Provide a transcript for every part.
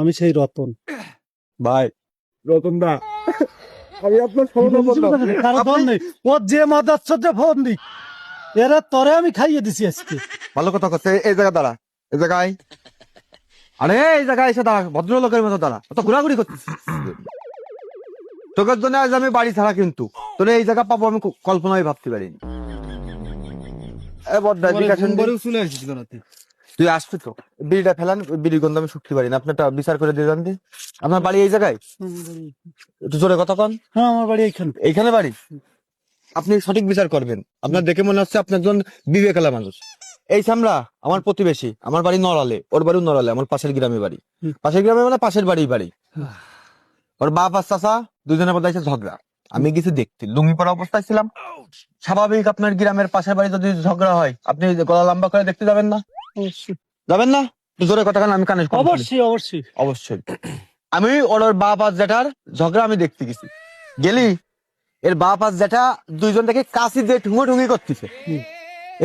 আমি সেই রতন। ভাই রতন দা আমি আপনার সমাধান বললাম কারও ফোন নেই। ও যে মাদার সাথে ফোন দিই এরা তরে আমি খাইয়ে দিছি আজকে। ভালো কথা করছে এই জায়গা দাঁড়া। এই জায়গায় আরে এই জায়গায় এসে দাঁড়া। ভদ্রলোকের মতো দাঁড়া। অত ঘোরাঘুরি করছিস। তোকে জন্য আজ আমি বাড়ি ছাড়া কিন্তু। তোর এই জায়গা পাবো আমি কো- কল্পনাই ভাবতে পারিনি। এ বড়দা, এদিকে আসেন দিন। চলে আসিস তুই আসবি তো? বিড়িটা ফেলান বিড়ির গন্ধ আমি শুকতে পারি না। আপনারটা বিচার করে দিয়ে যান আপনার বাড়ি এই জায়গায়? একটু জোরে কথা কন। হ্যাঁ আমার বাড়ি এইখানে এইখানে বাড়ি? আপনি সঠিক বিচার করবেন। আপনার দেখে মনে হচ্ছে আপনি একজন বিবেকালা মানুষ। এই সামরা আমার প্রতিবেশী আমার বাড়ি নড়ালে ওর বাড়ি নড়ালে আমার পাশের গ্রামে বাড়ি। পাশের গ্রামে মানে পাশের বাড়ি। বাড়ি ওর বাপ আর চাচা দুজনের মধ্যে আছে ঝগড়া। আমি কিছু দেখতে লুঙ্গি পরা অবস্থায় ছিলাম। স্বাভাবিক আপনার গ্রামের পাশের বাড়ি যদি ঝগড়া হয় আপনি গলা লম্বা করে দেখতে যাবেন না। যাবেন না? জোরে কথা আমি কানে অবশ্যই অবশ্যই। অবশ্যই। আমি ওর বাপ আর জেঠার ঝগড়া আমি দেখতে গেছি। গেলি এর বাপ আর জেঠা দুইজন থেকে কাশি দিয়ে ঠুঙ্গো ঠুঙ্গি করতেছে।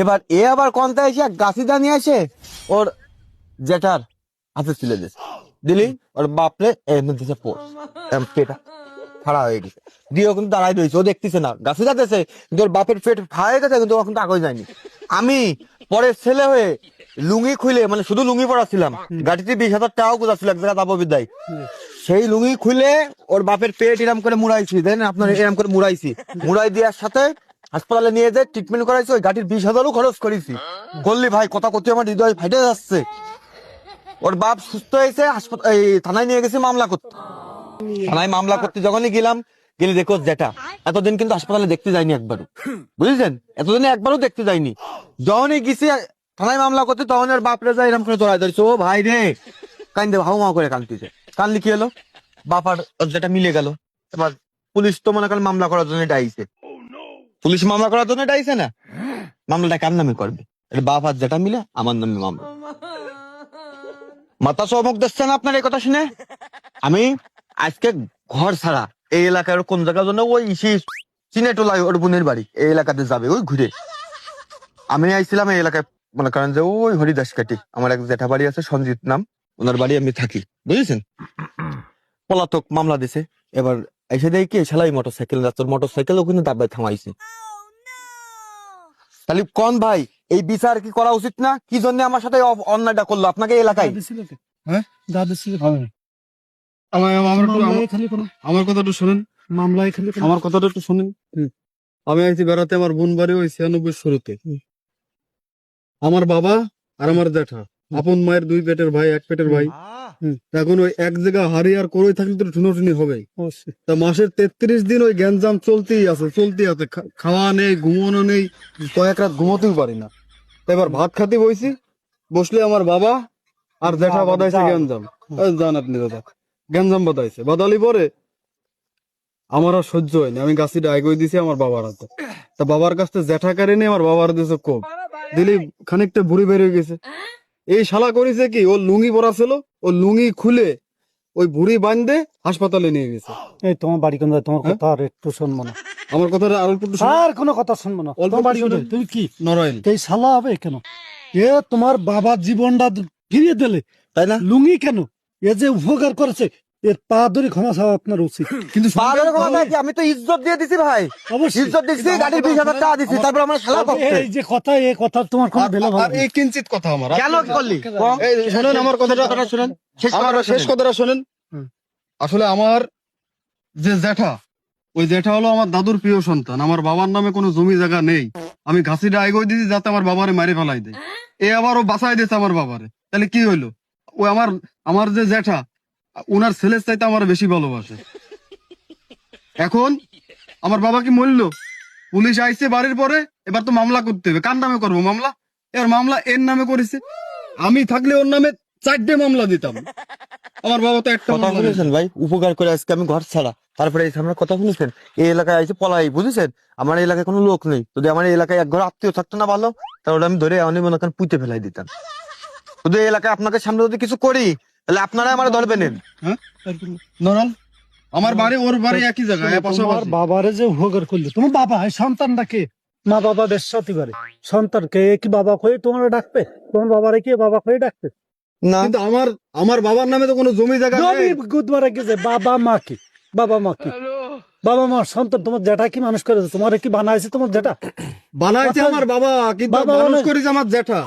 এবার এ আবার কন্তা এসে গাছি দা নিয়ে আসে ওর জেঠার হাতে তুলে দিয়েছে। দিলি ওর বাপরে এমনি দিছে পোষ। পেটা ফাড়া হয়ে গেছে। দিয়ে কিন্তু দাঁড়াই রয়েছে ও দেখতেছে না। গাছি যাতেছে কিন্তু ওর বাপের পেট ফাড়া হয়ে গেছে কিন্তু ও এখন আগে যায়নি। আমি পরে ছেলে হয়ে লুঙ্গি খুলে মানে শুধু লুঙ্গি পরা ছিলাম। গাড়িতে বিশ হাজার টাকাও কোথা ছিল এক জায়গা তাপ বিদ্যায়। সেই লুঙ্গি খুলে ওর বাপের পেট এরম করে মুড়াইছি দেন আপনার এরম করে মুড়াইছি। মুড়াই দেওয়ার সাথে হাসপাতালে নিয়ে যে ট্রিটমেন্ট করাইছি ওই গাড়ির বিশ হাজারও খরচ করেছি। করলি ভাই কথা করতে আমার হৃদয় ফাইটে যাচ্ছে। ওর বাপ সুস্থ হয়েছে হাসপাতাল থানায় নিয়ে গেছি মামলা করতে। থানায় মামলা করতে যখনই গেলাম গেলে দেখো যেটা এতদিন কিন্তু হাসপাতালে দেখতে যাইনি একবারও। বুঝেছেন? এতদিন একবারও দেখতে যাইনি। যখনই গেছি থানায় মামলা করতে তখন ওর বাপরে যাই এরকম করে জড়াই ধরেছে। ও ভাই রে, কান্দে হাউ মাউ করে কান্দতেছে কানলি কি হলো? বাপার যেটা মিলে গেল। এবার পুলিশ তো মনে করেন মামলা করার জন্য ডাইছে। পুলিশ মামলা করার জন্য ডাইছে না? মামলাটা কার নামে করবে? এটা বাপ আর যেটা মিলে আমার নামে মামলা। মাথা চমক দিচ্ছে না আপনার এই কথা শুনে? আমি আজকে ঘর ছাড়া এই এলাকার কোন জায়গার জন্য ওই ইসি চিনেটোলায় ওর বোনের বাড়ি, এই এলাকাতে যাবে। ওই ঘুরে। আমি আইছিলাম এই এলাকায় মনে করেন যে ওই হরিদাস কাটি আমার এক জেঠা বাড়ি আছে সঞ্জিত নাম ওনার বাড়ি আমি থাকি। বুঝেছেন? পলাতক মামলা দিছে। এবার এসে দেখি কি? সেলাই মোটর সাইকেল যাচ্ছে মোটর সাইকেল ওখানে দাবায় থামাইছে। তাহলে কোন ভাই এই বিচার কি করা উচিত না? কি জন্য আমার সাথে অন্যায়টা করল? আপনাকে এলাকায়? হ্যাঁ? দাদি ছিল তো? আমার কথা একটু শোনেন। আমার কথাটা একটু শোনেন। হুম। আমি আইছি বেড়াতে আমার বোন বাড়ি ওই ছিয়ানব্বই শুরুতে। আমার বাবা আর আমার জ্যাঠা। আপন মায়ের দুই পেটের ভাই এক পেটের ভাই। এখন ওই এক জায়গা হারি আর করই থাকলে তো ঠুনোটুনি হবে তা মাসের তেত্রিশ দিন ওই গ্যাঞ্জাম চলতেই আছে চলতেই আছে। খাওয়া নেই ঘুমানো নেই কয়েক রাত ঘুমোতেও পারি না। এবার ভাত খাতে বইছি বসলে আমার বাবা আর জ্যাঠা বাদাইছে। গ্যাঞ্জাম। যান আপনি দাদা গ্যাঞ্জাম বাদাইছে বাদালি পরে আমার আর সহ্য হয়নি। আমি গাছিটা আগে দিছি আমার বাবার হাতে। তা বাবার কাছ থেকে জ্যাঠা কারে নিয়ে আমার বাবার দিয়েছে কোপ দিলি খানিকটা বুড়ি বেরিয়ে গেছে। এই শালা করেছে কি? ও লুঙ্গি পরা ছিল ও লুঙ্গি খুলে ওই বুড়ি বাঁধে হাসপাতালে নিয়ে গেছে। এই তোমার বাড়ি কোন? তোমার হ্যাঁ? কথা আর একটু শুনব না। আমার কথাটা আরও একটু। আর কোনো কথা শুনব না। অল্প বাড়ি? তুমি কি? নরাইল এই শালা হবে কেন? এ তোমার বাবার জীবনটা ফিরিয়ে দিলে। তাই না? লুঙ্গি কেন? এ যে উপকার করেছে এর পা ধরে ক্ষমা চাওয়া আপনার উচিত। কিন্তু? আমি তো ইজ্জত দিয়ে দিছি ভাই। অবশ্যই। ইজ্জত দিচ্ছি গাড়ির বিশ হাজার টাকা দিচ্ছি তারপর আমার শালা এই যে কথা এই কথা তোমার কোনো ভেলা আর এই কিঞ্চিত কথা আমার। কেন করলি? এই শোনেন আমার কথাটা কথাটা শুনেন। শেষ আমার শেষ কথাটা শোনেন। আসলে আমার যে জ্যাঠা ওই জ্যাঠা হলো আমার দাদুর প্রিয় সন্তান। আমার বাবার নামে কোনো জমি জায়গা নেই। আমি ঘাসিটা আইগই দিয়েছি যাতে আমার বাবারে মারি ফেলাই দেয়। এ আবার ও বাঁচাই দিয়েছে আমার বাবারে। তাহলে কি হইল? ও আমার আমার যে জ্যাঠা ওনার ছেলের চাইতে আমার বেশি ভালোবাসে। এখন আমার বাবা কি মরল? পুলিশ আইছে বাড়ির পরে এবার তো মামলা করতে হবে। কার নামে করব মামলা? এবার মামলা এর নামে করেছে। আমি থাকলে ওর নামে চারটে মামলা দিতাম। আমার বাবা তো একটা কথা। শুনেছেন ভাই? উপকার করে আজকে আমি ঘর ছাড়া। তারপরে এই সামনে কথা শুনেছেন? এই এলাকায় আইসে পলাই বুঝেছেন? আমার এলাকায় কোনো লোক নেই। যদি আমার এলাকায় এক ঘর আত্মীয় থাকতো না ভালো তাহলে আমি ধরে অনেক মনে করেন পুঁতে ফেলাই দিতাম। শুধু এই এলাকায় আপনাকে সামনে যদি কিছু করি তাহলে আপনারা আমার ধরবেন হ্যাঁ? আমার বাড়ি ওর বাড়ি একই জায়গায় পাশাপাশি বাবারে যে উপকার করলে। তোমার বাবা হয় সন্তানটাকে মা বাবা বেশ সাথে সন্তানকে কি? বাবা হয়ে তোমার ডাকবে? তোমার বাবারে কি? বাবা হয়ে ডাকবে? না। কিন্তু আমার আমার বাবার নামে তো কোনো জমি জায়গা জমি মারা গেছে বাবা মা কি? বাবা মা কি? বাবা মা সন্তান তোমার জেঠা কি মানুষ করেছে? তোমার কি বানাইছে তোমার জেঠা? বানাইছে আমার বাবা কিন্তু বাবা মানুষ করেছে আমার জ্যাঠা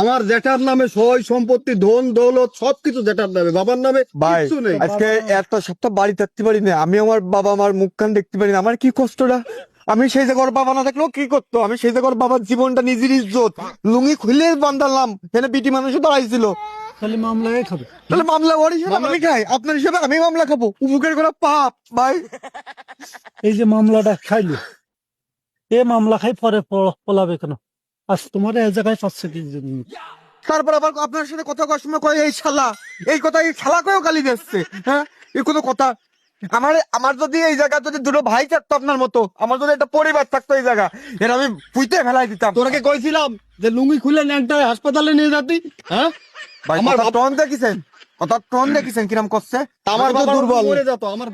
আমার জেঠার নামে সয় সম্পত্তি ধন দৌলত সবকিছু জ্যাঠার নামে বাবার নামে ভাই কিচ্ছু নেই। আজকে এত সপ্তাহ বাড়ি থাকতে পারি না আমি আমার বাবা আমার মুখ কান দেখতে পারি না আমার কি কষ্টটা? আমি সেই জায়গার বাবা না থাকলেও কি করতো? আমি সেই জায়গার বাবার জীবনটা নিজের ইজ্জত লুঙ্গি খুলে বান্ধালাম এখানে বিটি মানুষও দাঁড়াইছিল। খালি মামলায় খাবে। তাহলে মামলা ওর হিসেবে আমি খাই আপনার হিসেবে আমি মামলা খাব উপকার করা পাপ ভাই। এই যে মামলাটা খাইলো এ মামলা খাই পরে পলাবে কেন? আজ তোমার এই জায়গায় পাচ্ছে কি জন্য? তারপর আবার আপনার সাথে কথা করার সময় কয় এই শালা এই কথা এই শালা কয়েও গালি দিচ্ছে হ্যাঁ? এই কোনো কথা? আমার আমার যদি এই জায়গা যদি দুটো ভাই থাকতো আপনার মতো আমার যদি একটা পরিবার থাকতো এই জায়গা এর আমি পুইতে ফেলাই দিতাম। তোরাকে কইছিলাম যে লুঙ্গি খুলে ন্যাংটায় হাসপাতালে নিয়ে যাতি? হ্যাঁ? ভাই আমার টন দেখেছেন? কথা টন দেখেছেন কিরম করছে? আমার আমি তো দুর্বল। মরে যেত আমার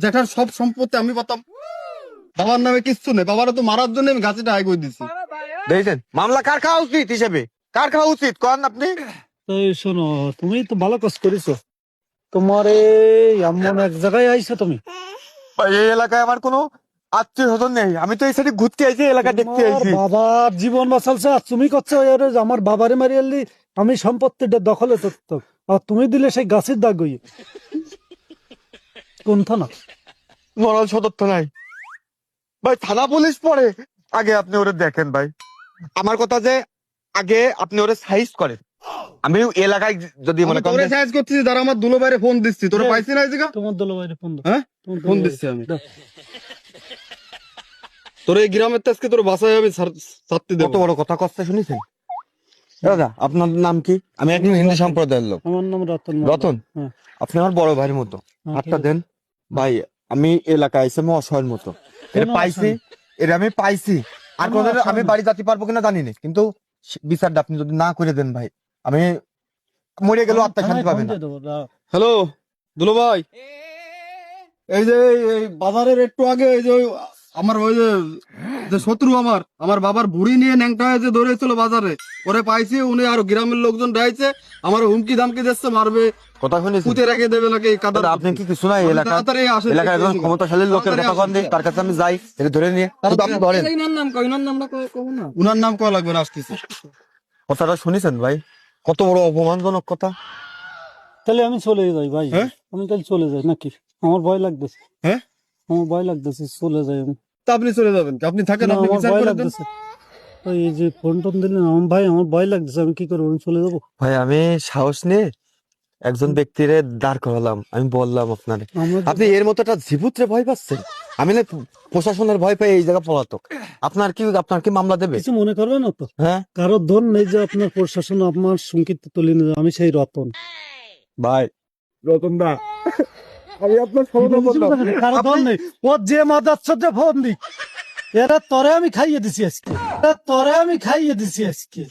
জ্যাঠার সব সম্পত্তি আমি পাতাম। বাবার নামে কিচ্ছু নেই বাবারা তো মারার জন্য আমি গাছিটা আয় করে দিচ্ছি দেখেছেন? মামলা কার খাওয়া উচিত হিসেবে? কার খাওয়া উচিত? কন আপনি? শোনো তুমি তো ভালো কাজ করেছ। তোমার এমন এক জায়গায় আইছো তুমি। এই এলাকায় আমার কোনো আত্মীয় স্বজন নেই। আমি তো এই সাইডে ঘুরতে আইছি এলাকা দেখতে আইছি। বাবার জীবন বাঁচালছে আর তুমি করছ এর আমার বাবারে মারি আনলি আমি সম্পত্তিটা দখলে করতো আর তুমি দিলে সেই গাছের দাগ গই কোন থানা মরাল সদর নাই। ভাই থানা পুলিশ পড়ে। আগে আপনি ওরে দেখেন ভাই। আমার কথা যে আগে আপনি ওরে সাইজ করেন। আমি এলাকায় যদি মনে করেন তোরে সাইজ করতেছি তারা আমার দুলো বাইরে ফোন দিচ্ছি। তোরা হ্যাঁ। পাইছি না জায়গা তোমার দল বাইরে ফোন হ্যাঁ? ফোন দিচ্ছি আমি। তোর এই গ্রামের তো আজকে তোর বাসায় আমি ছাড়তে দেব। কত বড় কথা কষ্ট শুনেছেন? দাদা আপনার নাম কি? আমি একজন হিন্দু সম্প্রদায়ের লোক। আমার নাম রতন রতন? হ্যাঁ, আপনি আমার বড় ভাইয়ের মতো। হ্যাঁ, হাতটা দেন। ভাই আমি এলাকায় এসে আমি অসহায়ের মতো। এটা পাইছি। এটা আমি পাইছি। আর কোনদিন আমি বাড়ি যাতে পারব কিনা জানি না কিন্তু বিচারটা আপনি যদি না করে দেন ভাই আমি মরে গেলেও আত্মা শান্তি পাবেন পাবে না। হ্যালো দুলো ভাই। এই যে বাজারের একটু আগে এই যে আমার ওই যে শত্রু আমার আমার বাবার বুড়ি নিয়ে ন্যাংটা হয়ে যে দৌড়েছিল বাজারে ওরে পাইছি উনি আর গ্রামের লোকজন ডাইছে আমার হুমকি ধামকি দিচ্ছে মারবে। কথা শুনেছি। পুঁতে রেখে দেবে নাকি কাদার আপনি কি কিছু নাই আপনি এলাকা তাড়াতাড়ি আসেন, এলাকার একজন ক্ষমতাশালী লোকের কথা কন তার কাছে আমি যাই এটা ধরে নিয়ে। আপনি ধরেন উনার নাম কয়া লাগবে না আসতেছে কথাটা শুনেছেন ভাই? কত বড় অপমানজনক কথা। তাহলে আমি চলে যাই ভাই। হ্যাঁ? আমি তাহলে চলে যাই নাকি? আমার ভয় লাগতেছে। হ্যাঁ? আমার ভয় লাগতেছে চলে যাই আমি। তা আপনি চলে যাবেন। আপনি থাকেন আপনি বিচার করে দেন ওই যে ফোন টোন দিলেন আমার ভাই আমার ভয় লাগতেছে আমি কি করব আমি চলে যাব। ভাই আমি সাহস নিয়ে একজন ব্যক্তিরে দাঁড় করালাম আমি বললাম আপনারে। আপনি এর মতো একটা জীবুত্রে ভয় পাচ্ছেন? আমি না প্রশাসনের ভয় পাই এই জায়গা পলাতক। আপনার কি আপনার কি মামলা দেবে? কিছু মনে করবে না তো? হ্যাঁ। কারও ধন নেই যে আপনার প্রশাসন আমার সংকিত তুলে নিয়ে যাবে। আমি সেই রতন। ভাই। রতন দা আমি আপনার ধন নেই। ও যে মাদার ফোন দিই এরা তরে আমি খাইয়ে দিছি আজকে। তরে আমি খাইয়ে দিছি আজকে।